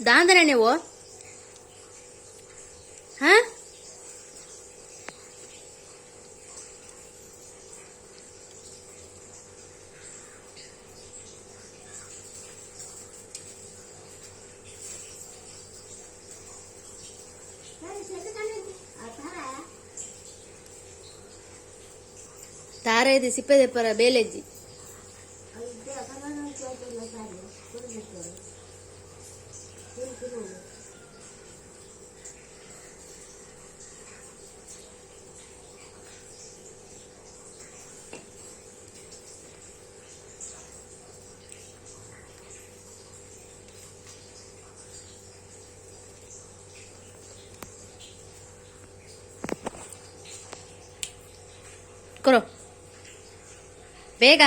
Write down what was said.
ದಾಂದನೆ ನೀವು ಹಾ? ತಾರೆ ಇದೆ ಸಿಪ್ಪೆ ಪರ ಬೇಲೆಜ್ಜಿ. ಕೊರೋ ಬೇಗ.